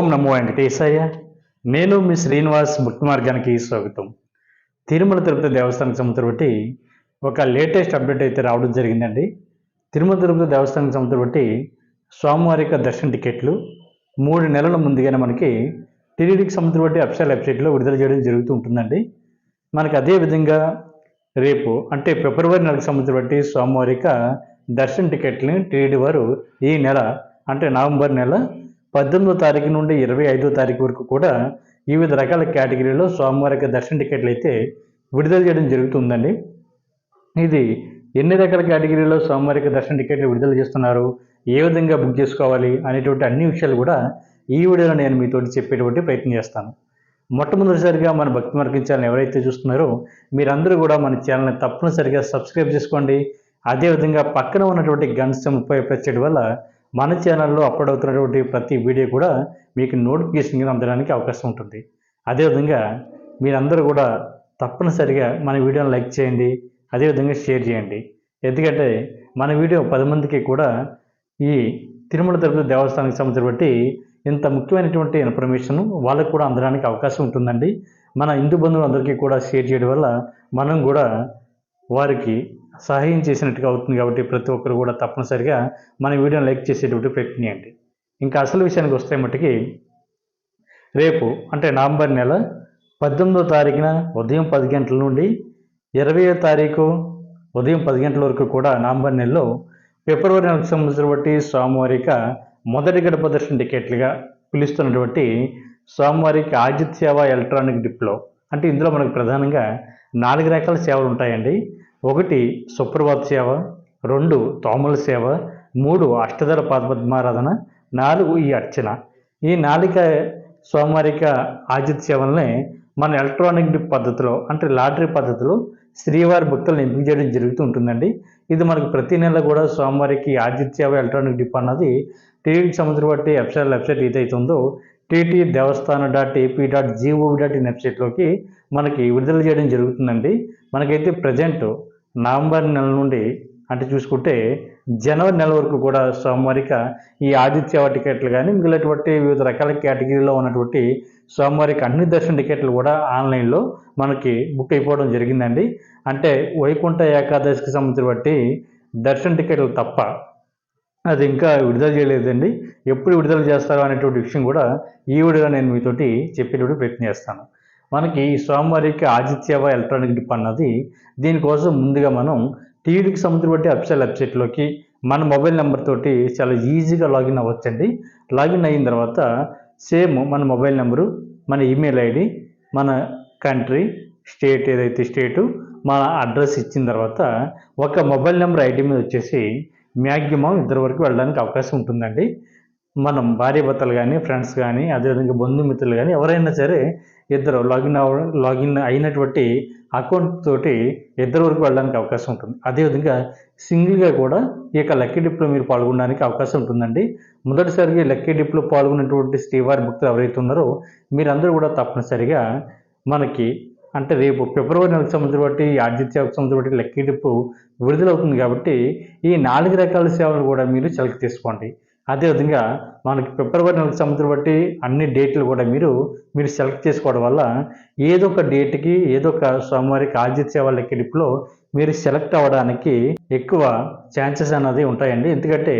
ఓం నమో వెంకటేశయ్య. నేను మీ శ్రీనివాస్ భక్తి మార్గానికి స్వాగతం. తిరుమల తిరుపతి దేవస్థానం సంవత్సరం బట్టి ఒక లేటెస్ట్ అప్డేట్ అయితే రావడం జరిగిందండి. తిరుమల తిరుపతి దేవస్థానం సంవత్సరం బట్టి స్వామివారి యొక్క దర్శన టికెట్లు మూడు నెలల ముందుగానే మనకి టీడీడీకి సంవత్సరం బట్టి అఫిషియల్ వెబ్సైట్లో విడుదల చేయడం జరుగుతూ ఉంటుందండి. మనకి అదే విధంగా రేపు అంటే ఫిబ్రవరి నెలకు సంవత్సరం బట్టి స్వామివారి యొక్క దర్శన టికెట్ని టీడీడీ వారు ఈ నెల అంటే నవంబర్ నెల పద్దెనిమిదో తారీఖు నుండి ఇరవై ఐదో తారీఖు వరకు కూడా వివిధ రకాల కేటగిరీలో స్వామివారికి దర్శన టికెట్లు అయితే విడుదల చేయడం జరుగుతుందండి. ఇది ఎన్ని రకాల కేటగిరీలో స్వామివారికి దర్శన టికెట్లు విడుదల చేస్తున్నారు? ఏ విధంగా బుక్ చేసుకోవాలి? అనేటువంటి అన్ని విషయాలు కూడా ఈ వీడియోలో నేను మీతోటి చెప్పేటువంటి ప్రయత్నం చేస్తాను. మొట్టమొదటిసారిగా మన భక్తి మార్గం ఛానల్ ఎవరైతే చూస్తున్నారో మీరందరూ కూడా మన ఛానల్ని తప్పనిసరిగా సబ్స్క్రైబ్ చేసుకోండి. అదేవిధంగా పక్కన ఉన్నటువంటి గన్స్ ముప్పై వల్ల మన ఛానల్లో అప్లోడ్ అవుతున్నటువంటి ప్రతి వీడియో కూడా మీకు నోటిఫికేషన్ అందడానికి అవకాశం ఉంటుంది. అదేవిధంగా మీరందరూ కూడా తప్పనిసరిగా మన వీడియోని లైక్ చేయండి. అదేవిధంగా షేర్ చేయండి. ఎందుకంటే మన వీడియో పది మందికి కూడా ఈ తిరుమల తిరుపతి దేవస్థానానికి సంబంధించి బట్టి ఇంత ముఖ్యమైనటువంటి ఇన్ఫర్మేషన్ వాళ్ళకు కూడా అందడానికి అవకాశం ఉంటుందండి. మన హిందూ బంధువులందరికీ కూడా షేర్ చేయడం వల్ల మనం కూడా వారికి సహాయం చేసినట్టుగా అవుతుంది కాబట్టి ప్రతి ఒక్కరు కూడా తప్పనిసరిగా మన వీడియోని లైక్ చేసేటువంటి ప్రయత్నం ఇంకా అసలు విషయానికి వస్తే మట్టుకి రేపు అంటే నవంబర్ నెల పద్దెనిమిదో తారీఖున ఉదయం పది గంటల నుండి ఇరవయో తారీఖు ఉదయం పది గంటల వరకు కూడా నవంబర్ నెలలో ఫిబ్రవరి నెలకు సంబంధించిన బట్టి స్వామివారిక మొదటి గడప దర్శన టికెట్లుగా పిలుస్తున్నటువంటి స్వామివారికి ఆజిత్ సేవ ఎలక్ట్రానిక్ డిప్లో అంటే ఇందులో మనకు ప్రధానంగా నాలుగు రకాల సేవలు ఉంటాయండి. ఒకటి సుప్రభాత్ సేవ రెండు తోమల సేవ మూడు అష్టధర పద్మారాధన నాలుగు ఈ అర్చన. ఈ నాలిక సోమవారిక ఆజిత్ సేవల్ని మన ఎలక్ట్రానిక్ డిప్ పద్ధతిలో అంటే లాటరీ పద్ధతిలో శ్రీవారి భక్తులను ఎంపిక చేయడం జరుగుతూ ఉంటుందండి. ఇది మనకు ప్రతి నెల కూడా స్వామివారికి ఆజిత్ సేవ ఎలక్ట్రానిక్ డిప్ అన్నది టీవీకి సంబంధించిన బట్టి వెబ్సైట్ వెబ్సైట్ ఏదైతుందో TT Devasthanam dot AP dot G O V dot in వెబ్సైట్లోకి మనకి విడుదల చేయడం జరుగుతుందండి. మనకైతే ప్రజెంట్ నవంబర్ నెల నుండి అంటే చూసుకుంటే జనవరి నెల వరకు కూడా సోమవారిక ఈ ఆదిత్య టికెట్లు కానీ మిగిలినటువంటి వివిధ రకాల కేటగిరీలో ఉన్నటువంటి సోమవారికి అన్ని దర్శన టికెట్లు కూడా ఆన్లైన్లో మనకి బుక్ అయిపోవడం జరిగిందండి. అంటే వైకుంఠ ఏకాదశికి సంబంధించిన బట్టి దర్శన టికెట్లు తప్ప అది ఇంకా విడుదల చేయలేదండి. ఎప్పుడు విడుదల చేస్తారో అనేటువంటి విషయం కూడా ఈ వీడియోలో నేను మీతోటి చెప్పేటువంటి ప్రయత్నం చేస్తాను. మనకి ఈ సోమవారికి ఆదిత్యవ ఎలక్ట్రానిక్ డిప్ అన్నది. దీనికోసం ముందుగా మనం టీవీకి సంబంధించి బట్టి అఫిషియల్ వెబ్సైట్లోకి మన మొబైల్ నెంబర్ తోటి చాలా ఈజీగా లాగిన్ అవ్వచ్చండి. లాగిన్ అయిన తర్వాత సేమ్ మన మొబైల్ నెంబరు మన ఈమెయిల్ ఐడి మన కంట్రీ స్టేట్ ఏదైతే స్టేటు మన అడ్రస్ ఇచ్చిన తర్వాత ఒక మొబైల్ నెంబర్ ఐడి మీద వచ్చేసి మ్యాక్సిమం ఇద్దరు వరకు వెళ్ళడానికి అవకాశం ఉంటుందండి. మనం భార్య భర్తలు కానీ ఫ్రెండ్స్ కానీ అదేవిధంగా బంధుమిత్రులు కానీ ఎవరైనా సరే ఇద్దరు లాగిన్ అవ్వడం లాగిన్ అయినటువంటి అకౌంట్ తోటి ఇద్దరు వరకు వెళ్ళడానికి అవకాశం ఉంటుంది. అదేవిధంగా సింగిల్గా కూడా ఈ యొక్క లక్కీ డిప్లో మీరు పాల్గొనడానికి అవకాశం ఉంటుందండి. మొదటిసారిగా లక్కీ డిప్లో పాల్గొన్నటువంటి శ్రీవారి భక్తులు ఎవరైతే ఉన్నారో మీరందరూ కూడా తప్పనిసరిగా మనకి అంటే రేపు ఫిబ్రవరి నెలకు సంబంధించిన బట్టి ఆదిత్యకు సంబంధించిన బట్టి లక్కీ డిప్పు విడుదలవుతుంది కాబట్టి ఈ నాలుగు రకాల సేవలు కూడా మీరు సెలెక్ట్ చేసుకోండి. అదేవిధంగా మనకి ఫిబ్రవరి నెలకు సంవత్సరం బట్టి అన్ని డేట్లు కూడా మీరు మీరు సెలెక్ట్ చేసుకోవడం వల్ల ఏదో ఒక డేట్కి ఏదో ఒక సోమవారికి ఆజిత్ సేవ లెక్కిడిపులో మీరు సెలెక్ట్ అవ్వడానికి ఎక్కువ ఛాన్సెస్ అన్నది ఉంటాయండి. ఎందుకంటే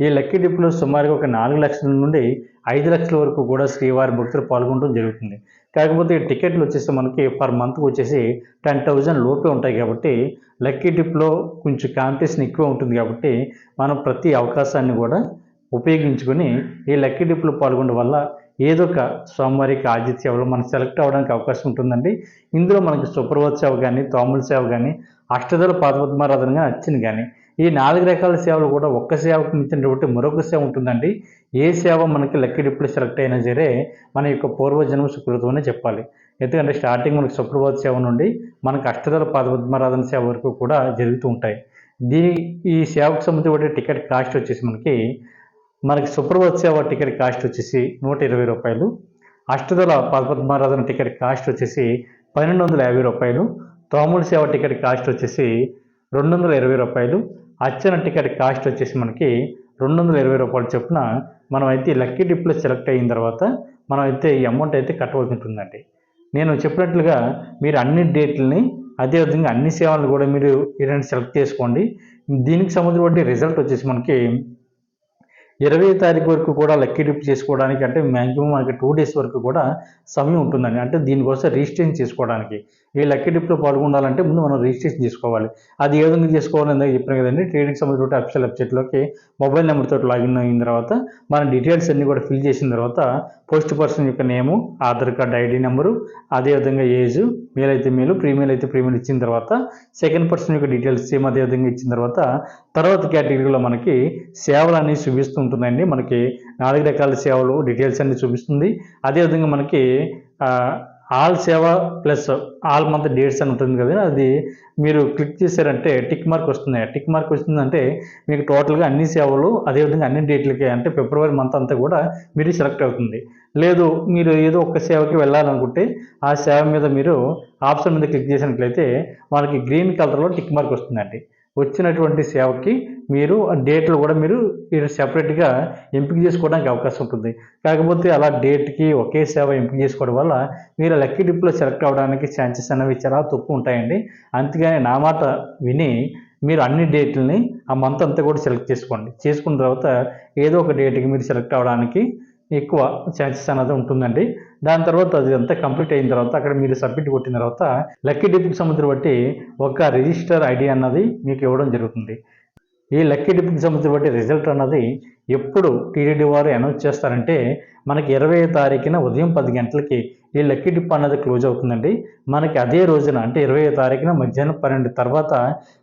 ఈ లక్కీ సుమారుగా ఒక నాలుగు లక్షల నుండి ఐదు లక్షల వరకు కూడా శ్రీవారి భక్తులు పాల్గొనడం జరుగుతుంది. కాకపోతే ఈ టికెట్లు వచ్చేసి మనకి పర్ మంత్కి వచ్చేసి టెన్ థౌజండ్ లోపే ఉంటాయి కాబట్టి లక్కీ డిప్లో కొంచెం కాంపిటీషన్ ఎక్కువ ఉంటుంది కాబట్టి మనం ప్రతి అవకాశాన్ని కూడా ఉపయోగించుకొని ఈ లక్కీ డిప్లో పాల్గొనడం వల్ల ఏదో ఒక సోమవారికి ఆదిత్య సేవలో మనం సెలెక్ట్ అవ్వడానికి అవకాశం ఉంటుందండి. ఇందులో మనకి సుప్రభాత్ సేవ కానీ తోముల సేవ కానీ అష్టదళ పాదపద్మారాధన కానీ వచ్చింది కానీ ఈ నాలుగు రకాల సేవలు కూడా ఒక్క సేవకు మించినటువంటి మరొక సేవ ఉంటుందండి. ఏ సేవ మనకి లక్కీ డిప్లో సెలెక్ట్ అయినా సరే మన యొక్క పూర్వజన్మ సుకృతమనే చెప్పాలి. ఎందుకంటే స్టార్టింగ్ మనకి సుప్రభాత్ సేవ నుండి మనకి అష్టదళ పాదపద్మారాధన సేవ వరకు కూడా జరుగుతూ ఉంటాయి. దీని ఈ సేవకు సంబంధించి టికెట్ కాస్ట్ వచ్చేసి మనకి మనకి సుప్రభాత్ సేవ టికెట్ కాస్ట్ వచ్చేసి నూట ఇరవై రూపాయలు. అష్టదళ పద్మారాధన టికెట్ కాస్ట్ వచ్చేసి పన్నెండు వందల యాభై రూపాయలు. తోముల సేవ టికెట్ కాస్ట్ వచ్చేసి రెండు వందల ఇరవై రూపాయలు. అర్చన టికెట్ కాస్ట్ వచ్చేసి మనకి రెండు వందల ఇరవై రూపాయల చొప్పున మనం అయితే లక్కీ డిప్లో సెలెక్ట్ అయిన తర్వాత మనం అయితే ఈ అమౌంట్ అయితే కట్టవలసి ఉంటుందండి. నేను చెప్పినట్లుగా మీరు అన్ని డేట్లని అదేవిధంగా అన్ని సేవలను కూడా మీరు ఏంటంటే సెలెక్ట్ చేసుకోండి. దీనికి సంబంధించిన రిజల్ట్ వచ్చేసి మనకి ఇరవై తారీఖు వరకు కూడా లక్కీ చేసుకోవడానికి అంటే మ్యాక్సిమం మనకి టూ డేస్ వరకు కూడా సమయం ఉంటుందండి. అంటే దీనికోసం రిజిస్ట్రేషన్ చేసుకోవడానికి. ఈ లక్కీ డిప్లో పాల్గొనాలంటే ముందు మనం రిజిస్ట్రేషన్ చేసుకోవాలి. అది ఏ విధంగా చేసుకోవాలని ఇందాక చెప్పాను కదండి. ట్రేడింగ్ సంబంధించిన అఫీషియల్ వెబ్సైట్లోకి మొబైల్ నెంబర్తో లాగిన్ అయిన తర్వాత మన డీటెయిల్స్ అన్ని కూడా ఫిల్ చేసిన తర్వాత పోస్ట్ పర్సన్ యొక్క name Aadhaar card ID number అదేవిధంగా ఏజ్ మేల్ అయితే మేలు ప్రీమియల్ అయితే ప్రీమియల్ ఇచ్చిన తర్వాత సెకండ్ పర్సన్ యొక్క డీటెయిల్స్ సేమ్ అదే విధంగా ఇచ్చిన తర్వాత తర్వాత కేటగిరీలో మనకి సేవలు అనేవి చూపిస్తూ ఉంటుందండి. మనకి నాలుగు రకాల సేవలు డీటెయిల్స్ అన్ని చూపిస్తుంది. అదేవిధంగా మనకి ఆల్ సేవ ప్లస్ ఆల్ మంత్ డేట్స్ అని ఉంటుంది కదా అది మీరు క్లిక్ చేశారంటే టిక్ మార్క్ వస్తుంది. టిక్ మార్క్ వస్తుందంటే మీకు టోటల్గా అన్ని సేవలు అదేవిధంగా అన్ని డేట్లకి అంటే ఫిబ్రవరి మంత్ అంతా కూడా మీరు సెలెక్ట్ అవుతుంది. లేదు మీరు ఏదో ఒక సేవకి వెళ్ళాలనుకుంటే ఆ సేవ మీద మీరు ఆప్షన్ మీద క్లిక్ చేసినట్లయితే మనకి గ్రీన్ కలర్లో టిక్ మార్క్ వస్తుందండి. వచ్చినటువంటి సేవకి మీరు ఆ డేట్లు కూడా మీరు మీరు సెపరేట్గా ఎంపిక చేసుకోవడానికి అవకాశం ఉంటుంది. కాకపోతే అలా డేట్కి ఒకే సేవ ఎంపిక చేసుకోవడం వల్ల మీరు లక్కీ డిప్లో సెలెక్ట్ అవ్వడానికి ఛాన్సెస్ అనేవి చాలా తక్కువ ఉంటాయండి. అంతేగాని నా మాట విని మీరు అన్ని డేట్లని ఆ మంత్ అంతా కూడా సెలెక్ట్ చేసుకోండి. చేసుకున్న తర్వాత ఏదో ఒక డేట్కి మీరు సెలెక్ట్ అవ్వడానికి ఎక్కువ ఛాన్సెస్ అనేది ఉంటుందండి. దాని తర్వాత అది అంతా కంప్లీట్ అయిన తర్వాత అక్కడ మీరు సబ్మిట్ కొట్టిన తర్వాత లక్కీ డిప్కి సంబంధించి బట్టి ఒక రిజిస్టర్ ఐడి అన్నది మీకు ఇవ్వడం జరుగుతుంది. ఈ లక్కీ డిప్కి సంబంధించి బట్టి రిజల్ట్ అన్నది ఎప్పుడు టీడీడీ వారు అనౌన్స్ చేస్తారంటే మనకి ఇరవై తారీఖున ఉదయం పది గంటలకి ఈ లక్కీ డిప్ అన్నది క్లోజ్ అవుతుందండి. మనకి అదే రోజున అంటే ఇరవై తారీఖున మధ్యాహ్నం పన్నెండు తర్వాత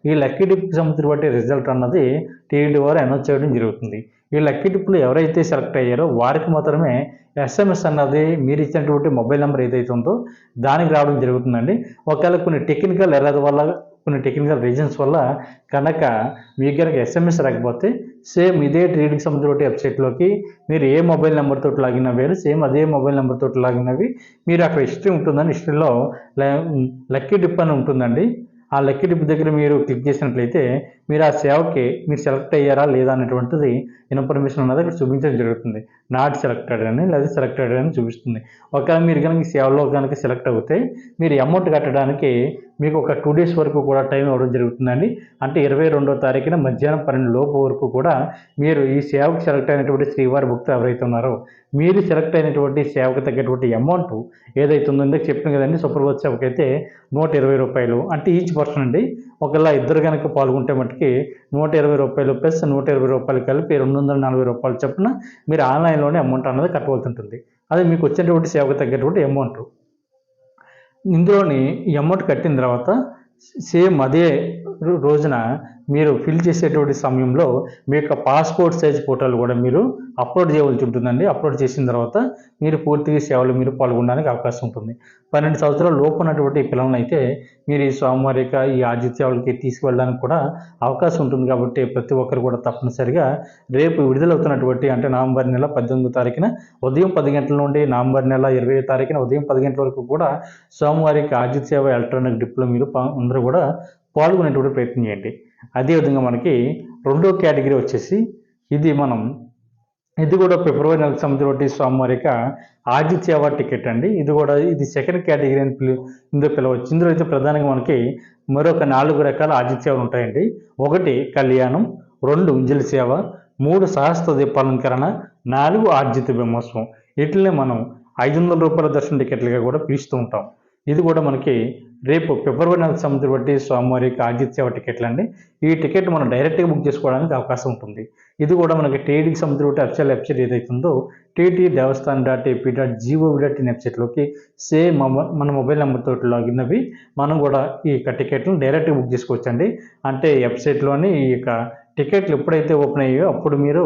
ఈ లక్కీ డిప్కి సంబంధించి బట్టి రిజల్ట్ అన్నది టీడీడీ వారు అనౌన్స్ చేయడం జరుగుతుంది. ఈ లక్కీ టిప్లు ఎవరైతే సెలెక్ట్ అయ్యారో వారికి మాత్రమే ఎస్ఎంఎస్ అన్నది మీరు ఇచ్చినటువంటి మొబైల్ నెంబర్ ఏదైతే ఉందో దానికి రావడం జరుగుతుందండి. ఒకవేళ కొన్ని టెక్నికల్ ఎర్రర్ వల్ల కొన్ని టెక్నికల్ రీజన్స్ వల్ల కనుక మీకు కనుక ఎస్ఎంఎస్ రాకపోతే సేమ్ ఇదే ట్రేడింగ్ సంబంధించిన వెబ్సైట్లోకి మీరు ఏ మొబైల్ నెంబర్ తోటి లాగిన్ అయ్యారు సేమ్ అదే మొబైల్ నెంబర్ తోటి లాగిన్ అవి మీరు అక్కడ హిస్టరీ ఉంటుందని హిస్టరీలో లక్కీ డిప్ అని ఉంటుందండి. ఆ లక్కీ డిప్ దగ్గర మీరు క్లిక్ చేసినట్లయితే మీరు ఆ సేవకి మీరు సెలెక్ట్ అయ్యారా లేదా అనేటువంటిది ఇన్ఫర్మేషన్ ఉన్నది అక్కడ చూపించడం జరుగుతుంది. నాట్ సెలెక్టెడ్ అని లేదా సెలెక్టెడ్ అని చూపిస్తుంది. ఒకవేళ మీరు కనుక ఈ సేవలో కనుక సెలెక్ట్ అవుతే మీరు అమౌంట్ కట్టడానికి మీకు ఒక టూ డేస్ వరకు కూడా టైం ఇవ్వడం జరుగుతుందండి. అంటే ఇరవై రెండో తారీఖున మధ్యాహ్నం పన్నెండు లోపు వరకు కూడా మీరు ఈ సేవకు సెలెక్ట్ అయినటువంటి శ్రీవారి భక్తులు ఎవరైతే ఉన్నారో మీరు సెలెక్ట్ అయినటువంటి సేవకు తగ్గటువంటి అమౌంట్ ఏదైతే ఉందో ఇందాక చెప్పాను కదండి సూపర్ సేవకి అయితే నూట ఇరవై రూపాయలు అంటే ఈచ్ పర్సన్ అండి ఒకవేళ ఇద్దరు కనుక పాల్గొంటే మట్టుకి నూట ఇరవై రూపాయలు ప్లస్ నూట ఇరవై రూపాయలు కలిపి రెండు వందల నలభై రూపాయలు చొప్పున మీరు ఆన్లైన్లోనే అమౌంట్ అన్నది కట్టవలసి ఉంటుంది అది మీకు వచ్చేటువంటి సేవకు తగ్గేటువంటి అమౌంట్ ఇందులోని ఈ అమౌంట్ కట్టిన తర్వాత సేమ్ అదే రోజున మీరు ఫిల్ చేసేటువంటి సమయంలో మీ యొక్క పాస్పోర్ట్ సైజ్ ఫోటోలు కూడా మీరు అప్లోడ్ చేయవలసి ఉంటుందండి. అప్లోడ్ చేసిన తర్వాత మీరు పూర్తిగా సేవలు మీరు పాల్గొనడానికి అవకాశం ఉంటుంది. పన్నెండు సంవత్సరాల లోపు ఉన్నటువంటి పిల్లలను అయితే మీరు ఈ సోమవారిక ఈ ఆజిత్ సేవలకి తీసుకువెళ్ళడానికి కూడా అవకాశం ఉంటుంది కాబట్టి ప్రతి ఒక్కరు కూడా తప్పనిసరిగా రేపు విడుదలవుతున్నటువంటి అంటే నవంబర్ నెల పద్దెనిమిదో తారీఖున ఉదయం పది గంటల నుండి నవంబర్ నెల ఇరవై తారీఖున ఉదయం పది గంటల వరకు కూడా సోమవారికి ఆజిత్ సేవ ఎలక్ట్రానిక్ డిప్లో మీరు అందరూ కూడా పాల్గొనేటువంటి ప్రయత్నం చేయండి. అదేవిధంగా మనకి రెండో కేటగిరీ వచ్చేసి ఇది మనం ఇది కూడా ఫిబ్రవరి నెలకు సంబంధించిన స్వామివారి యొక్క ఆదిత్యవ టికెట్ అండి. ఇది కూడా ఇది సెకండ్ కేటగిరీ అని పిలు ఇందులో పిలవచ్చు. ఇందులో అయితే ప్రధానంగా మనకి మరొక నాలుగు రకాల ఆజిత్ ఉంటాయండి. ఒకటి కళ్యాణం రెండు ఉంజలి సేవ మూడు సహస్ర దీపాలంకరణ నాలుగు ఆర్జిత బ్రహ్మోత్సవం. వీటిని మనం ఐదు వందల రూపాయల దర్శన టికెట్లుగా కూడా పిలుస్తూ ఉంటాం. ఇది కూడా మనకి రేపు ఫిబ్రవరి నెలకు సంబంధించిన బట్టి సోమవారికి ఆజిత్ టికెట్లు అండి. ఈ టికెట్ మనం డైరెక్ట్గా బుక్ చేసుకోవడానికి అవకాశం ఉంటుంది. ఇది కూడా మనకి టీడీకి సంబంధించిన అఫిషియల్ వెబ్సైట్ ఏదైతే ఉందో TT Devasthan dot AP dot G O V dot in వెబ్సైట్లోకి సేమ్ మన మొబైల్ నెంబర్ తోటి లాగిన్ అవి మనం కూడా ఈ యొక్క టికెట్లను డైరెక్ట్గా బుక్ చేసుకోవచ్చండి. అంటే వెబ్సైట్లోని ఈ యొక్క టికెట్లు ఎప్పుడైతే ఓపెన్ అయ్యాయో అప్పుడు మీరు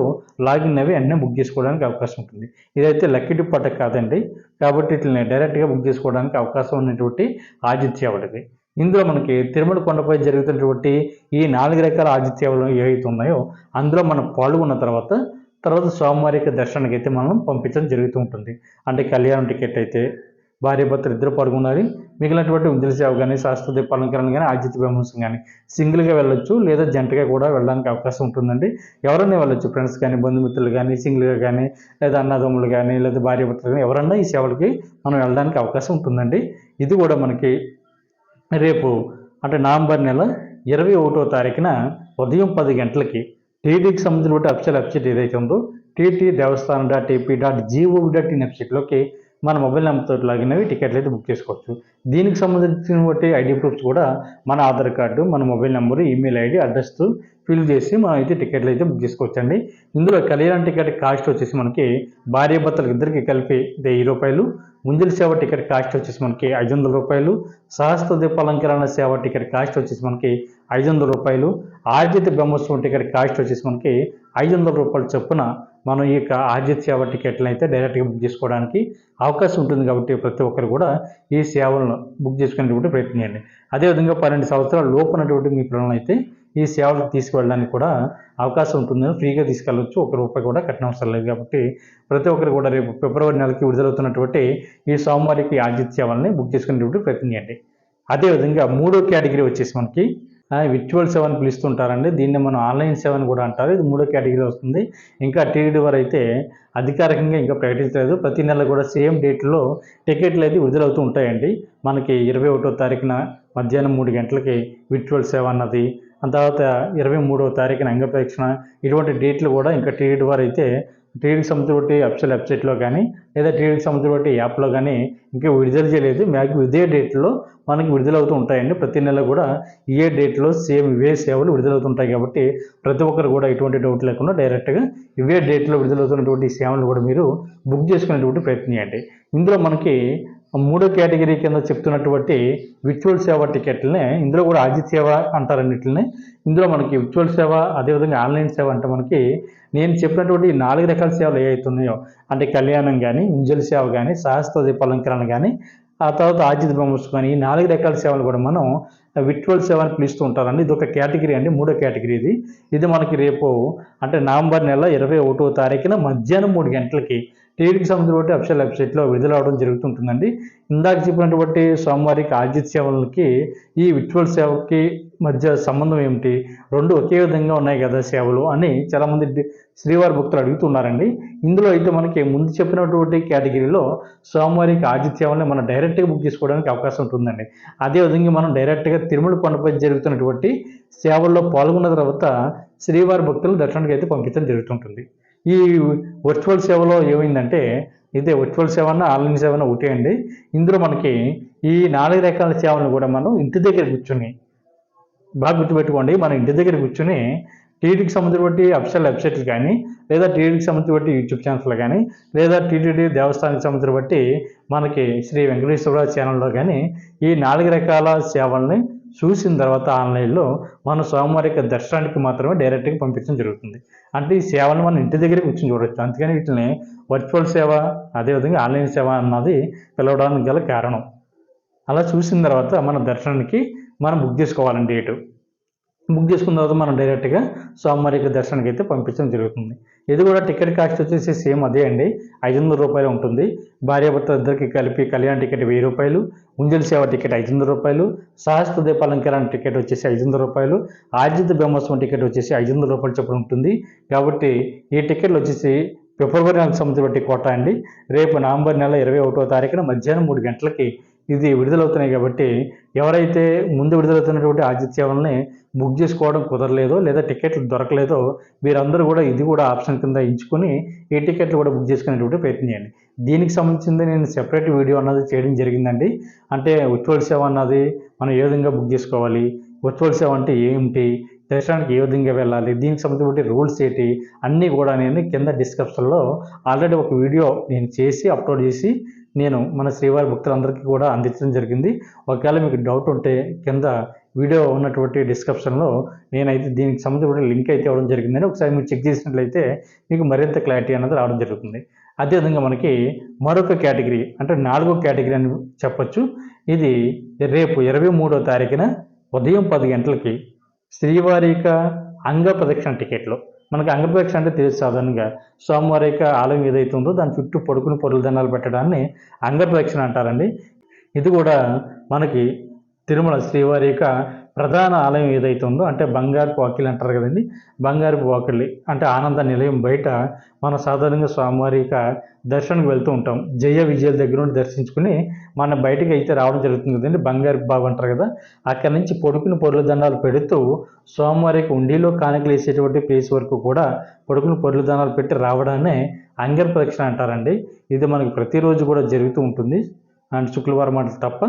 లాగిన్ అవి అన్నీ బుక్ చేసుకోవడానికి అవకాశం ఉంటుంది. ఇదైతే లక్కీ డిప్ పట్టక కాదండి. కాబట్టి ఇట్లని డైరెక్ట్గా బుక్ చేసుకోవడానికి అవకాశం ఉన్నటువంటి ఆతిథ్య ఇందులో మనకి తిరుమల కొండపై జరుగుతున్నటువంటి ఈ నాలుగు రకాల ఆతిథ్య ఏవైతే ఉన్నాయో అందులో మనం పాల్గొన్న తర్వాత తర్వాత సోమవారికి దర్శనానికి అయితే మనం పంపించడం జరుగుతూ ఉంటుంది. అంటే కళ్యాణం టికెట్ అయితే భార్య భర్తలు ఇద్దరు పాల్గొనాలి. మిగిలినటువంటి ఉంజల కానీ శాస్త్ర దీపాలంకరణ కానీ ఆదిత్య బ్రహ్మోత్సవం కానీ సింగిల్గా వెళ్ళొచ్చు లేదా జంటగా కూడా వెళ్ళడానికి అవకాశం ఉంటుందండి. ఎవరైనా వెళ్ళొచ్చు ఫ్రెండ్స్ కానీ బంధుమిత్రులు కానీ సింగిల్గా కానీ లేదా అన్నదమ్ములు కానీ లేదా భార్య భర్తలు కానీ ఎవరన్నా ఈ సేవలకి మనం వెళ్ళడానికి అవకాశం ఉంటుందండి. ఇది కూడా మనకి రేపు అంటే నవంబర్ నెల ఇరవై ఒకటో తారీఖున ఉదయం పది గంటలకి టీడీకి సంబంధించిన అఫిషియల్ వెబ్సైట్ ఏదైతే ఉందో TT Devasthanam dot AP dot G O V dot in వెబ్సైట్లోకి మన మొబైల్ నెంబర్తో లాగిన్ అవి టికెట్లు అయితే బుక్ చేసుకోవచ్చు. దీనికి సంబంధించిన బట్టి ఐడి ప్రూఫ్స్ కూడా మన ఆధార్ కార్డు మన mobile number email ID address fill చేసి మనం అయితే టికెట్లు అయితే బుక్ చేసుకోవచ్చండి. ఇందులో కళ్యాణ్ టికెట్ కాస్ట్ వచ్చేసి మనకి భార్య భర్తలకు ఇద్దరికి కలిపి వెయ్యి రూపాయలు ముంజల సేవ టికెట్ కాస్ట్ వచ్చేసి మనకి ఐదు వందల రూపాయలు సహస్ర దీపాలంకరణ సేవ టికెట్ కాస్ట్ వచ్చేసి మనకి ఐదు వందల రూపాయలు ఆర్జిత బ్రహ్మోత్సవం టికెట్ కాస్ట్ వచ్చేసి మనకి ఐదు వందల రూపాయలు చొప్పున మనం ఈ యొక్క ఆర్జిత సేవ టికెట్లు అయితే డైరెక్ట్గా బుక్ చేసుకోవడానికి అవకాశం ఉంటుంది కాబట్టి ప్రతి ఒక్కరు కూడా ఈ సేవలను బుక్ చేసుకునేటువంటి ప్రయత్నం చేయండి. అదేవిధంగా పన్నెండు సంవత్సరాల లోపునటువంటి మీ పిల్లలను అయితే ఈ సేవలకు తీసుకువెళ్ళడానికి కూడా అవకాశం ఉంటుంది. ఫ్రీగా తీసుకెళ్ళవచ్చు ఒక రూపాయి కూడా కట్టనవసరం లేదు కాబట్టి ప్రతి ఒక్కరు కూడా రేపు ఫిబ్రవరి నెలకి విడుదలవుతున్నటువంటి ఈ సోమవారికి ఆజిత్ సేవల్ని బుక్ చేసుకునేటువంటి ప్రయత్నం చేయండి. అదేవిధంగా మూడో కేటగిరీ వచ్చేసి మనకి విర్చువల్ సేవ అని పిలుస్తుంటారండి. దీన్ని మనం ఆన్లైన్ సేవ అని కూడా అంటారు. ఇది మూడో కేటగిరీ వస్తుంది. ఇంకా టీడీ వారు అయితే అధికారికంగా ఇంకా ప్రకటించలేదు. ప్రతి నెల కూడా సేమ్ డేట్లో టికెట్లు అయితే విడుదలవుతూ ఉంటాయండి. మనకి ఇరవై ఒకటో తారీఖున మధ్యాహ్నం మూడు గంటలకి విర్చువల్ సేవ అన్నది ఆ తర్వాత ఇరవై మూడవ తారీఖున అంగప్రదక్షిణ ఇటువంటి డేట్లు కూడా ఇంకా టీడీ వారు అయితే టీడీకి సంబంధించి అఫిషియల్ వెబ్సైట్లో కానీ లేదా టీడీకి సంబంధించి యాప్లో కానీ ఇంకా విడుదల చేయలేదు. మ్యాక్సిమం ఇదే డేట్లో మనకి విడుదలవుతూ ఉంటాయండి. ప్రతి నెల కూడా ఏ డేట్లో సేమ్ ఇవే సేవలు విడుదలవుతుంటాయి కాబట్టి ప్రతి ఒక్కరు కూడా ఎటువంటి డౌట్ లేకుండా డైరెక్ట్గా ఇవే డేట్లో విడుదలవుతున్నటువంటి సేవలు కూడా మీరు బుక్ చేసుకునేటువంటి ప్రయత్నం చేయండి. ఇందులో మనకి మూడో కేటగిరీ కింద చెప్తున్నటువంటి విర్చువల్ సేవ టికెట్లనే ఇందులో కూడా ఆజిత్ సేవ అంటారన్నిటిని. ఇందులో మనకి విర్చువల్ సేవ అదేవిధంగా ఆన్లైన్ సేవ అంటే మనకి నేను చెప్పినటువంటి ఈ నాలుగు రకాల సేవలు ఏవైతున్నాయో అంటే కళ్యాణం కానీ ఇంజల్ సేవ కానీ సహస్త దీపాలంకరణ కానీ ఆ తర్వాత ఆజిత్ బ్రహ్మోత్సవం కానీ ఈ నాలుగు రకాల సేవలు కూడా మనం విర్చువల్ సేవ అని పిలుస్తూ ఉంటారండి. ఇది ఒక కేటగిరీ అండి మూడో కేటగిరీ ఇది. ఇది మనకి రేపు అంటే నవంబర్ నెల ఇరవై ఒకటో తారీఖున మధ్యాహ్నం మూడు గంటలకి టీవీకి సంబంధించిన అఫీషియల్ వెబ్సైట్లో విడుదల అవడం జరుగుతుంటుందండి. ఇందాక చెప్పినటువంటి సోమవారికి ఆజిత్ సేవలకి ఈ విచువల్ సేవకి మధ్య సంబంధం ఏమిటి? రెండు ఒకే విధంగా ఉన్నాయి కదా సేవలు అని చాలామంది శ్రీవారి భక్తులు అడుగుతున్నారండి. ఇందులో అయితే మనకి ముందు చెప్పినటువంటి కేటగిరీలో సోమవారికి ఆజిత్ సేవల్ని మనం డైరెక్ట్గా బుక్ చేసుకోవడానికి అవకాశం ఉంటుందండి. అదేవిధంగా మనం డైరెక్ట్గా తిరుమల కొండపై జరుగుతున్నటువంటి సేవల్లో పాల్గొన్న తర్వాత శ్రీవారి భక్తులు దర్శనానికి అయితే పంపించడం జరుగుతుంటుంది. ఈ వర్చువల్ సేవలో ఏమైందంటే ఇదే వర్చువల్ సేవ అన్న ఆన్లైన్ సేవ అన్న ఒకటే అండి. ఇందులో మనకి ఈ నాలుగు రకాల సేవలను కూడా మనం ఇంటి దగ్గర కూర్చొని బాగా గుర్తుపెట్టుకోండి. మన ఇంటి దగ్గర కూర్చొని టీటీకి సంబంధించిన అఫిషియల్ వెబ్సైట్లు కానీ లేదా టీటీకి సంబంధించిన యూట్యూబ్ ఛానల్స్లో కానీ లేదా టీటీడీ దేవస్థానానికి సంబంధించిన మనకి శ్రీ వెంకటేశ్వర ఛానల్లో కానీ ఈ నాలుగు రకాల సేవల్ని చూసిన తర్వాత ఆన్లైన్లో మన సోమవారికి దర్శనానికి మాత్రమే డైరెక్ట్గా పంపించడం జరుగుతుంది. అంటే ఈ సేవలను మనం ఇంటి దగ్గర కూర్చొని చూడవచ్చు అందుకని వీటిని వర్చువల్ సేవ అదేవిధంగా ఆన్లైన్ సేవ అన్నది పిలవడానికి గల కారణం. అలా చూసిన తర్వాత మన దర్శనానికి మనం బుక్ చేసుకోవాలండి డేటు బుక్ చేసుకున్న తర్వాత మనం డైరెక్ట్గా సోమవారికి దర్శనానికి అయితే పంపించడం జరుగుతుంది. ఇది కూడా టికెట్ కాస్ట్ వచ్చేసి సేమ్ అదే అండి. ఐదు వందల రూపాయలు ఉంటుంది. భార్యాభర్త ఇద్దరికి కలిపి కళ్యాణ టికెట్ వెయ్యి రూపాయలు ఉంజల్ సేవ టికెట్ ఐదు వందల రూపాయలు సహస్ర దీపాలంకరణ టికెట్ వచ్చేసి ఐదు వందల రూపాయలు ఆర్జిత బ్రహ్మోత్సవం టికెట్ వచ్చేసి ఐదు వందల రూపాయలు చొప్పున ఉంటుంది. కాబట్టి ఈ టికెట్లు వచ్చేసి ఫిబ్రవరి నెలకు సంబంధించిన కోట అండి. రేపు నవంబర్ నెల ఇరవై ఒకటో తారీఖున మధ్యాహ్నం మూడు గంటలకి ఇది విడుదలవుతున్నాయి కాబట్టి ఎవరైతే ముందు విడుదలవుతున్నటువంటి ఆతిథ్య సేవల్ని బుక్ చేసుకోవడం కుదరలేదో లేదా టికెట్లు దొరకలేదో వీరందరూ కూడా ఇది కూడా ఆప్షన్ కింద ఎంచుకొని ఈ టికెట్లు కూడా బుక్ చేసుకునేటువంటి ప్రయత్నం చేయండి. దీనికి సంబంధించింది నేను సెపరేట్ వీడియో అన్నది చేయడం జరిగిందండి. అంటే ఉజ్వల్ సేవ అన్నది మనం ఏ విధంగా బుక్ చేసుకోవాలి? ఉజ్వల్ సేవ అంటే ఏమిటి? దర్శనానికి ఏ విధంగా వెళ్ళాలి? దీనికి సంబంధించిన రూల్స్ ఏంటి? అన్నీ కూడా నేను కింద డిస్క్రిప్షన్లో ఆల్రెడీ ఒక వీడియో నేను చేసి అప్లోడ్ చేసి నేను మన శ్రీవారి భక్తులందరికీ కూడా అందించడం జరిగింది. ఒకవేళ మీకు డౌట్ ఉంటే కింద వీడియో ఉన్నటువంటి డిస్క్రిప్షన్లో నేనైతే దీనికి సంబంధించిన లింక్ అయితే ఇవ్వడం జరిగిందని ఒకసారి మీరు చెక్ చేసినట్లయితే మీకు మరింత క్లారిటీ అనేది రావడం జరుగుతుంది. అదేవిధంగా మనకి మరొక కేటగిరీ అంటే నాలుగో కేటగిరీ అని చెప్పొచ్చు. ఇది రేపు ఇరవై మూడో తారీఖున ఉదయం పది గంటలకి శ్రీవారిక అంగ ప్రదక్షిణ టికెట్లు మనకి అంగపేక్ష అంటే తెలుసు సాధారణంగా. స్వామివారి యొక్క ఆలయం ఏదైతే ఉందో దాని చుట్టూ పడుకుని పొరుల దండాలు పెట్టడాన్ని అంగప్రదక్షిణ అంటారండి. ఇది కూడా మనకి తిరుమల శ్రీవారి యొక్క ప్రధాన ఆలయం ఏదైతే ఉందో అంటే బంగారు వాకిలి అంటారు కదండి. బంగారు వాకిలి అంటే ఆనంద నిలయం బయట మనం సాధారణంగా స్వామివారిక దర్శనంకి వెళ్తూ ఉంటాం. జయ విజయాల దగ్గర నుండి దర్శించుకుని మన బయటకు అయితే రావడం జరుగుతుంది కదండి. బంగారు బాబు అంటారు కదా. అక్కడి నుంచి పొడుకుని పొరుల దండాలు పెడుతూ స్వామివారికి ఉండిలో కానుకలు వేసేటువంటి ప్లేస్ వరకు కూడా పొడుకుని పొరుల దండాలు పెట్టి రావడాన్ని అంగర్ ప్రదక్షిణ అంటారండి. ఇది మనకు ప్రతిరోజు కూడా జరుగుతూ ఉంటుంది. అండ్ శుక్రవారం అంటే తప్ప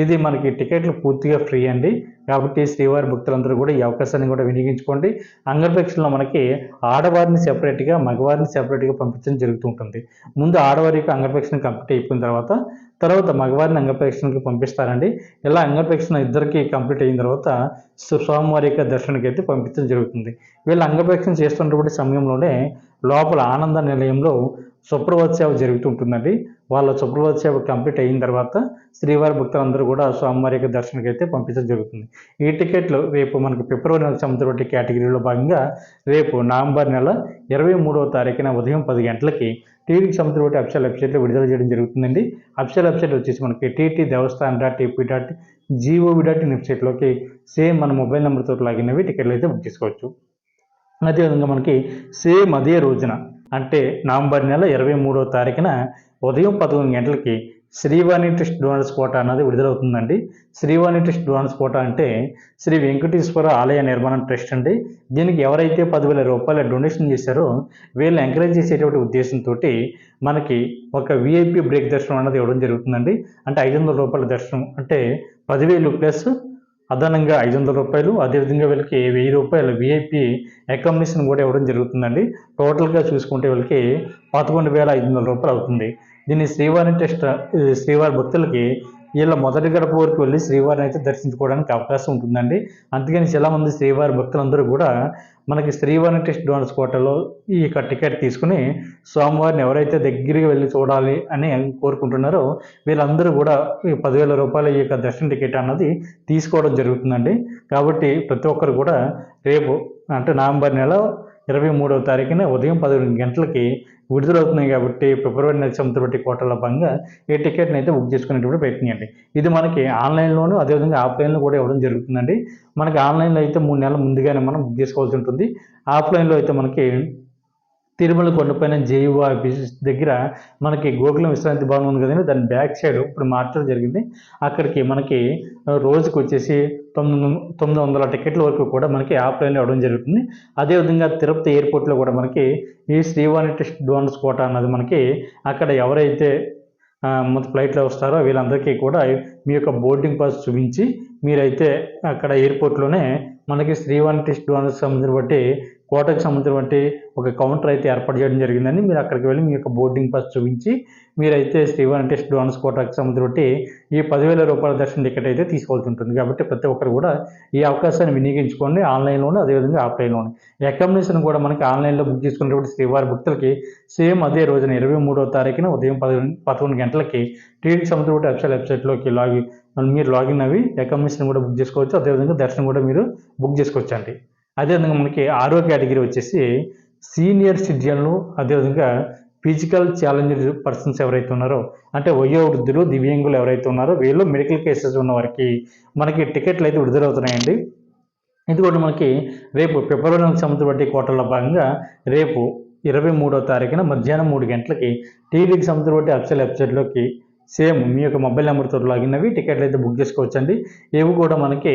ఇది మనకి టికెట్లు పూర్తిగా ఫ్రీ అండి. కాబట్టి శ్రీవారి భక్తులందరూ కూడా ఈ అవకాశాన్ని కూడా వినియోగించుకోండి. అంగప్రదక్షిణలో మనకి ఆడవారిని సెపరేట్గా మగవారిని సెపరేట్గా పంపించడం జరుగుతూ ఉంటుంది. ముందు ఆడవారికి అంగప్రదక్షిణ కంప్లీట్ అయిపోయిన తర్వాత తర్వాత మగవారిని అంగప్రదక్షిణకి పంపిస్తారండి. ఇలా అంగప్రదక్షిణ ఇద్దరికి కంప్లీట్ అయిన తర్వాత స్వామివారి యొక్క దర్శనానికి అయితే పంపించడం జరుగుతుంది. వీళ్ళు అంగప్రదక్షిణ చేస్తున్నటువంటి సమయంలోనే లోపల ఆనంద నిలయంలో సుప్రభాత సేవ జరుగుతుంటుందండి. వాళ్ళ సుప్రభాత సేవ కంప్లీట్ అయిన తర్వాత శ్రీవారి భక్తులందరూ కూడా స్వామివారి యొక్క దర్శనకి అయితే పంపించడం జరుగుతుంది. ఈ టికెట్లు రేపు మనకి ఫిబ్రవరి నెల సంవత్సరం కేటగిరీలో భాగంగా రేపు నవంబర్ నెల ఇరవై మూడవ తారీఖున ఉదయం పది గంటలకి టీవీకి సంవత్సరం ఒకటి అఫిషియల్ వెబ్సైట్లో విడుదల చేయడం జరుగుతుందండి. అఫిషియల్ వెబ్సైట్ వచ్చేసి మనకి TT Devasthan dot AP dot G O V dot in వెబ్సైట్లోకి సేమ్ మన మొబైల్ నెంబర్తో లాగిన్ అవి టికెట్లు అయితే బుక్ చేసుకోవచ్చు. అదేవిధంగా మనకి సేమ్ అదే రోజున అంటే నవంబర్ నెల ఇరవై మూడో తారీఖున ఉదయం పదకొండు గంటలకి శ్రీవాణి ట్రస్ట్ డోనర్స్ కోట అన్నది విడుదలవుతుందండి. శ్రీవాణి ట్రస్ట్ డోనర్స్ కోట అంటే శ్రీ వెంకటేశ్వర ఆలయ నిర్మాణం ట్రస్ట్ అండి. దీనికి ఎవరైతే పదివేల రూపాయల డొనేషన్ చేశారో వీళ్ళు ఎంకరేజ్ చేసేటువంటి ఉద్దేశంతో మనకి ఒక విఐపి బ్రేక్ దర్శనం అన్నది ఇవ్వడం జరుగుతుందండి. అంటే ఐదు వందల రూపాయల దర్శనం అంటే పదివేలు ప్లస్ అదనంగా ఐదు వందల రూపాయలు అదేవిధంగా వీళ్ళకి వెయ్యి రూపాయలు విఐపి అకామిడేషన్ కూడా ఇవ్వడం జరుగుతుందండి. టోటల్గా చూసుకుంటే వీళ్ళకి పదకొండు వేల ఐదు వందల రూపాయలు అవుతుంది. దీన్ని శ్రీవారి టెస్ట్ శ్రీవారి భక్తులకి వీళ్ళ మొదటి గడప వరకు వెళ్ళి శ్రీవారిని అయితే దర్శించుకోవడానికి అవకాశం ఉంటుందండి. అందుకని చాలామంది శ్రీవారి భక్తులందరూ కూడా మనకి శ్రీవారి టెస్ట్ డోనర్స్ కోటలో ఈ యొక్క టికెట్ తీసుకుని స్వామివారిని ఎవరైతే దగ్గరికి వెళ్ళి చూడాలి అని కోరుకుంటున్నారో వీళ్ళందరూ కూడా ఈ పదివేల రూపాయల ఈ యొక్క దర్శన టికెట్ అన్నది తీసుకోవడం జరుగుతుందండి. కాబట్టి ప్రతి ఒక్కరు కూడా రేపు అంటే నవంబర్ నెల ఇరవై మూడవ తారీఖున ఉదయం పదకొండు గంటలకి విడుదలవుతున్నాయి కాబట్టి ఫిబ్రవరి నెల సంవత్సరం బట్టి కోటల భాగంగా ఈ టికెట్ని అయితే బుక్ చేసుకునేటప్పుడు ప్రయత్నించండి ఇది మనకి ఆన్లైన్లోను అదేవిధంగా ఆఫ్లైన్లో కూడా ఇవ్వడం జరుగుతుందండి. మనకి ఆన్లైన్లో అయితే మూడు నెలల ముందుగానే మనం బుక్ చేసుకోవాల్సి ఉంటుంది. ఆఫ్లైన్లో అయితే మనకి తిరుమల కొండపైన జేయువా బిజినెస్ దగ్గర మనకి గోకులం విశ్రాంతి భవనం ఉంది కదండి. దాని బ్యాక్ సైడ్ ఇప్పుడు మార్చడం జరిగింది. అక్కడికి మనకి ఆ, రోజుకి వచ్చేసి తొమ్మిది తొమ్మిది వందల టికెట్ల వరకు కూడా మనకి ఆఫ్లైన్లో ఇవ్వడం జరుగుతుంది. అదేవిధంగా తిరుపతి ఎయిర్పోర్ట్లో కూడా మనకి ఈ శ్రీవాణి టెస్ట్ డోనర్స్ కోట అన్నది మనకి అక్కడ ఎవరైతే ఆ, ఫ్లైట్లో వస్తారో వీళ్ళందరికీ కూడా మీ యొక్క బోర్డింగ్ పాస్ చూపించి మీరైతే అక్కడ ఎయిర్పోర్ట్లోనే మనకి శ్రీవాణి టెస్ట్ డోనర్స్ సంబంధించిన బట్టి కోటకు సంబంధించినటువంటి ఒక కౌంటర్ అయితే ఏర్పాటు చేయడం జరిగిందని మీరు అక్కడికి వెళ్ళి మీ యొక్క బోర్డింగ్ పాస్ చూపించి మీరైతే శ్రీవాణి అంటే డోనస్ కోటకు సంబంధించి ఈ పదివేల రూపాయల దర్శన టికెట్ అయితే తీసుకోవాల్సి ఉంటుంది. కాబట్టి ప్రతి ఒక్కరు కూడా ఈ అవకాశాన్ని వినియోగించుకోండి. ఆన్లైన్లోనే అదేవిధంగా ఆఫ్లైన్లోనే. అకామిడేషన్ కూడా మనకి ఆన్లైన్లో బుక్ చేసుకున్నటువంటి శ్రీవారి భక్తులకి సేమ్ అదే రోజున ఇరవై మూడవ తారీఖున ఉదయం పది పదకొండు గంటలకి టీవీకి సంబంధించిన ఒకటి వెబ్సైట్లోకి లాగిన్ మీరు లాగిన్ అవి అకామిడేషన్ కూడా బుక్ చేసుకోవచ్చు. అదేవిధంగా దర్శనం కూడా మీరు బుక్ చేసుకోవచ్చు అండి అదేవిధంగా మనకి ఆరో కేటగిరీ వచ్చేసి సీనియర్ సిటిజన్లు అదేవిధంగా ఫిజికల్ ఛాలెంజ్డ్ పర్సన్స్ ఎవరైతే ఉన్నారో అంటే వయోవృద్ధులు దివ్యాంగులు ఎవరైతే ఉన్నారో వీళ్ళు మెడికల్ కేసెస్ ఉన్న వారికి మనకి టికెట్లు అయితే విడుదలవుతున్నాయండి. ఇది కూడా మనకి రేపు ఫిబ్రవరి నెల వడ్డీ కోటల్లో భాగంగా రేపు ఇరవై మూడో తారీఖున మధ్యాహ్నం మూడు గంటలకి టీవీకి సంవత్సరం వడ్డీ అఫ్సల్ వెబ్సైట్లోకి సేమ్ మీ యొక్క మొబైల్ నెంబర్తో లాగిన్ అవి టికెట్లు అయితే బుక్ చేసుకోవచ్చండి. ఇవి కూడా మనకి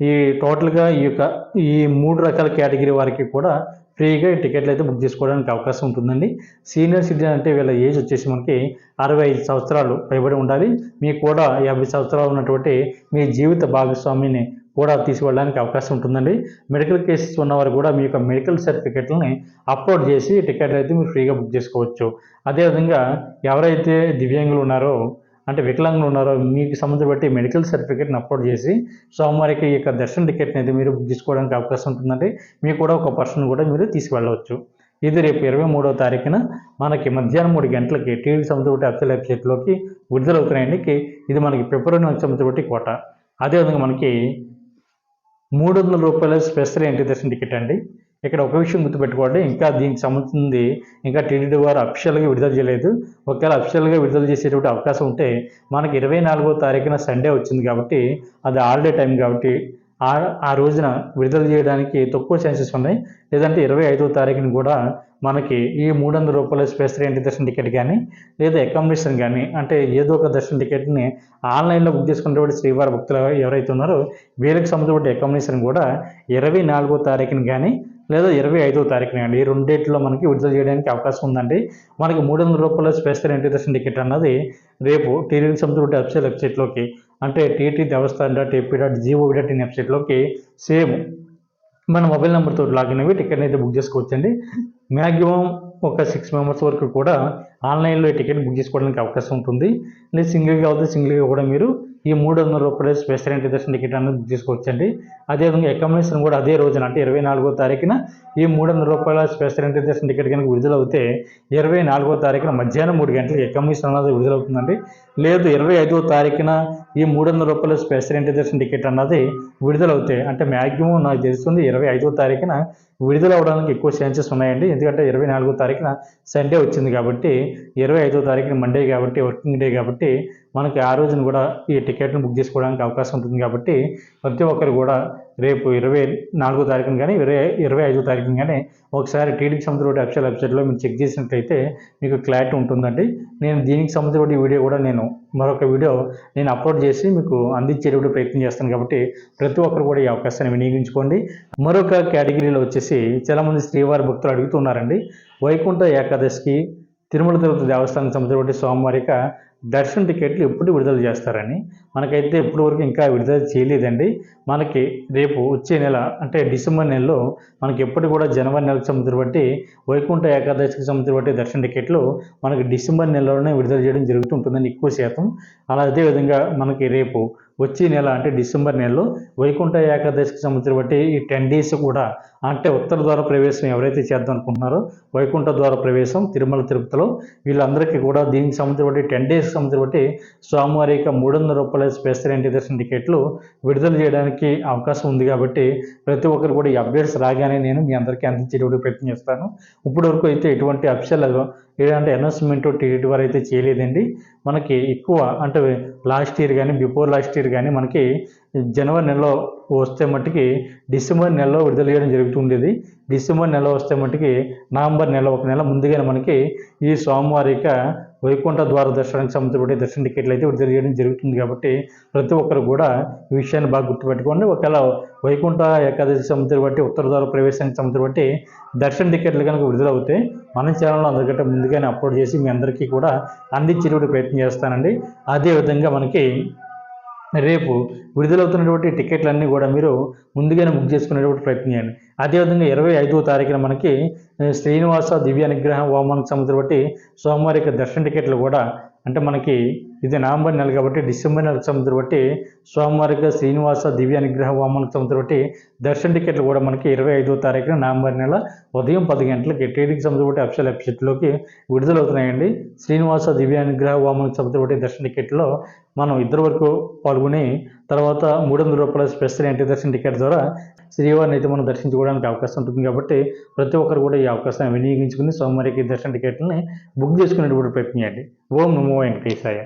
ఈ టోటల్గా ఈ యొక్క ఈ మూడు రకాల కేటగిరీ వారికి కూడా ఫ్రీగా టికెట్లు అయితే బుక్ చేసుకోవడానికి అవకాశం ఉంటుందండి. సీనియర్ సిటిజన్ అంటే వీళ్ళ ఏజ్ వచ్చేసి మనకి అరవై ఐదు సంవత్సరాలు పైబడి ఉండాలి. మీకు కూడా యాభై సంవత్సరాలు ఉన్నటువంటి మీ జీవిత భాగస్వామిని కూడా తీసుకెళ్ళడానికి అవకాశం ఉంటుందండి. మెడికల్ కేసెస్ ఉన్నవారు కూడా మీ యొక్క మెడికల్ సర్టిఫికెట్లని అప్లోడ్ చేసి టికెట్లు అయితే మీరు ఫ్రీగా బుక్ చేసుకోవచ్చు. అదేవిధంగా ఎవరైతే దివ్యాంగులు ఉన్నారో అంటే వికలాంగులు ఉన్నారో మీకు సంబంధించి బట్టి మెడికల్ సర్టిఫికేట్ని అప్లోడ్ చేసి సోమవారికి ఈ యొక్క దర్శన టికెట్ని అయితే మీరు బుక్ చేసుకోవడానికి అవకాశం ఉంటుందండి. మీకు కూడా ఒక పర్సన్ కూడా మీరు తీసుకువెళ్ళవచ్చు. ఇది రేపు ఇరవై మూడవ తారీఖున మనకి మధ్యాహ్నం మూడు గంటలకి టీవీ సంబంధించి బట్టి అఫ్సల్ వెబ్సైట్లోకి విడుదలవుతున్నాయండి. ఇది మనకి ఫిబ్రవరి నెలకు సంబంధించి బట్టి కోట. అదేవిధంగా మనకి మూడు వందల రూపాయల స్పెషల్ ఎంట్రీ దర్శన టికెట్ అండి. ఇక్కడ ఒక విషయం గుర్తుపెట్టుకోండి. ఇంకా దీనికి సంబంధించింది ఇంకా టీడీడీ వారు అఫిషియల్గా విడుదల చేయలేదు. ఒకవేళ అఫిషియల్గా విడుదల చేసేటువంటి అవకాశం ఉంటే మనకి ఇరవై నాలుగో తారీఖున సండే వచ్చింది కాబట్టి అది ఆల్డే టైం కాబట్టి ఆ ఆ రోజున విడుదల చేయడానికి తక్కువ ఛాన్సెస్ ఉన్నాయి. లేదంటే ఇరవై ఐదో తారీఖున కూడా మనకి ఈ మూడు వందల రూపాయల స్పేస్ ఎంట్రీ దర్శన టికెట్ కానీ లేదా అకామిడేషన్ కానీ అంటే ఏదో ఒక దర్శన టికెట్ని ఆన్లైన్లో బుక్ చేసుకునేటువంటి శ్రీవారి భక్తులు ఎవరైతే ఉన్నారో వీళ్ళకి సంబంధించిన అకామిడేషన్ కూడా ఇరవై నాలుగో తారీఖున కానీ లేదా ఇరవై ఐదో తారీఖున అండి. ఈ రెండు డేట్లో మనకి విడుదల చేయడానికి అవకాశం ఉందండి. మనకి మూడు వందల రూపాయల స్పెషల్ ఎంట్రీ దర్శన టికెట్ అన్నది రేపు టీవీకి సంబంధించిన అఫీషియల్ వెబ్సైట్లోకి అంటే TT Devasthan dot AP dot G O V dot in వెబ్సైట్లోకి సేమ్ మన మొబైల్ నెంబర్తో లాగిన్ అవి టికెట్ అయితే బుక్ చేసుకోవచ్చండి. మ్యాక్సిమం ఒక సిక్స్ మెంబర్స్ వరకు కూడా ఆన్లైన్లో టికెట్ బుక్ చేసుకోవడానికి అవకాశం ఉంటుంది. లేదు సింగిల్గా అవుతుంది సింగిల్గా కూడా మీరు ఈ మూడు వందల రూపాయల స్పెషల్ దర్శన టికెట్ అనేది బుక్ చేసుకోవచ్చండి. అదేవిధంగా అకామిడేషన్ కూడా అదే రోజున అంటే ఇరవై నాలుగో తారీఖున ఈ మూడు వందల రూపాయల స్పెషల్ దర్శన టికెట్ కనుక విడుదలవుతే ఇరవై నాలుగో తారీఖున మధ్యాహ్నం మూడు గంటలకు అకామిడేషన్ అనేది విడుదలవుతుందండి. లేదు ఇరవై ఐదో తారీఖున ఈ మూడు వందల రూపాయల స్పెషల్ దర్శన టికెట్ అన్నది విడుదలవుతాయి అంటే మ్యాక్సిమం నాకు తెలుస్తుంది ఇరవై ఐదో తారీఖున విడుదల అవడానికి ఎక్కువ ఛాన్సెస్ ఉన్నాయండి. ఎందుకంటే ఇరవై నాలుగో తారీఖున సండే వచ్చింది కాబట్టి ఇరవై ఐదో తారీఖున మండే కాబట్టి వర్కింగ్ డే కాబట్టి మనకి ఆ రోజున కూడా ఈ టికెట్ను బుక్ చేసుకోవడానికి అవకాశం ఉంటుంది కాబట్టి ప్రతి ఒక్కరు కూడా రేపు ఇరవై నాలుగో తారీఖున కానీ ఇరవై ఇరవై ఐదో తారీఖున కానీ ఒకసారి టీడీకి సంబంధించిన అఫిషియల్ వెబ్సైట్లో మీరు చెక్ చేసినట్లయితే మీకు క్లారిటీ ఉంటుందండి. నేను దీనికి సంబంధించిన వీడియో కూడా నేను మరొక వీడియో నేను అప్లోడ్ చేసి మీకు అందించేటువంటి ప్రయత్నం చేస్తాను కాబట్టి ప్రతి ఒక్కరు కూడా ఈ అవకాశాన్ని వినియోగించుకోండి. మరొక కేటగిరీలో వచ్చేసి చాలామంది శ్రీవారి భక్తులు అడుగుతున్నారండి. వైకుంఠ ఏకాదశికి తిరుమల తిరుపతి దేవస్థానం సంబంధించిన సోమవారిక దర్శన టికెట్లు ఎప్పుడు విడుదల చేస్తారని మనకైతే ఇప్పటి వరకు ఇంకా విడుదల చేయలేదండి. మనకి రేపు వచ్చే నెల అంటే డిసెంబర్ నెలలో మనకి ఎప్పటి కూడా జనవరి నెలకు సంబంధించిన బట్టి వైకుంఠ ఏకాదశికి సంబంధించిన బట్టి దర్శన టికెట్లు మనకి డిసెంబర్ నెలలోనే విడుదల చేయడం జరుగుతుంటుందని ఎక్కువ శాతం. అలా అదేవిధంగా మనకి రేపు వచ్చే నెల అంటే డిసెంబర్ నెలలో వైకుంఠ ఏకాదశికి సంబంధించిన బట్టి ఈ టెన్ డేస్ కూడా అంటే ఉత్తర ద్వార ప్రవేశం ఎవరైతే చేద్దాం అనుకుంటున్నారో వైకుంఠ ద్వార ప్రవేశం తిరుమల తిరుపతిలో వీళ్ళందరికీ కూడా దీనికి సంబంధించిన బట్టి టెన్ డేస్ సంబంధించిన బట్టి స్వామివారి యొక్క మూడు వందల రూపాయల స్పెషల్ ఎంట్రీ దర్శన టికెట్లు విడుదల చేయడానికి అవకాశం ఉంది కాబట్టి ప్రతి ఒక్కరు కూడా ఈ అప్డేట్స్ రాగానే నేను మీ అందరికీ అందించేటువంటి ప్రయత్నం చేస్తాను. ఇప్పటివరకు అయితే ఎటువంటి అఫిషియల్ ఏదంటే అనౌన్స్మెంట్ టికెట్ వారు అయితే చేయలేదండి. మనకి ఎక్కువ అంటే లాస్ట్ ఇయర్ కానీ బిఫోర్ లాస్ట్ ఇయర్ కానీ మనకి జనవరి నెలలో వస్తే మట్టుకి డిసెంబర్ నెలలో విడుదల చేయడం జరుగుతుండేది డిసెంబర్ నెల వస్తే మట్టుకి నవంబర్ నెల ఒక నెల ముందుగానే మనకి ఈ సోమవారిక వైకుంఠ ద్వార దర్శనానికి సంబంధించిన దర్శన టికెట్లు అయితే విడుదల చేయడం జరుగుతుంది కాబట్టి ప్రతి ఒక్కరు కూడా ఈ విషయాన్ని బాగా గుర్తుపెట్టుకోండి. ఒకవేళ వైకుంఠ ఏకాదశి సంబంధించి బట్టి ఉత్తర ద్వార ప్రవేశానికి సంబంధించి బట్టి దర్శన టికెట్లు కనుక విడుదల మన ఛానల్లో అందరికంటే ముందుగానే అప్లోడ్ చేసి మీ అందరికీ కూడా అందించేటువంటి ప్రయత్నం చేస్తానండి. అదేవిధంగా మనకి రేపు విడుదలవుతున్నటువంటి టికెట్లన్నీ కూడా మీరు ముందుగానే బుక్ చేసుకునేటువంటి ప్రయత్నం చేయండి. అదేవిధంగా ఇరవై ఐదవ తారీఖున మనకి శ్రీనివాస దివ్య అనుగ్రహ హోమానికి సంబంధించిన బట్టి సోమవారి యొక్క దర్శన టికెట్లు కూడా అంటే మనకి ఇది నవంబర్ నెల కాబట్టి డిసెంబర్ నెలకు సంబంధించి బట్టి సోమవారిగా శ్రీనివాస దివ్య అనుగ్రహ వామనకు సంబంధించి బట్టి దర్శన టికెట్లు కూడా మనకి ఇరవై ఐదో తారీఖున నవంబర్ నెల ఉదయం పది గంటలకి టీడీకి సంబంధించి బట్టి అఫిషియల్ వెబ్సైట్లోకి విడుదలవుతున్నాయండి. శ్రీనివాస దివ్య అనుగ్రహ వామనకు సంబంధించి బట్టి దర్శన టికెట్లో మనం ఇద్దరు వరకు పాల్గొని తర్వాత మూడు వందల రూపాయల స్పెషల్ ఎంట్రీ దర్శన టికెట్ ద్వారా శ్రీవారిని అయితే మనం దర్శించుకోవడానికి అవకాశం ఉంటుంది కాబట్టి ప్రతి ఒక్కరు కూడా ఈ అవకాశాన్ని వినియోగించుకుని సోమవారికి దర్శన టికెట్లని బుక్ చేసుకునేటువంటి ప్రయత్నం చేయండి ఓం నమో వెంకటేశాయ.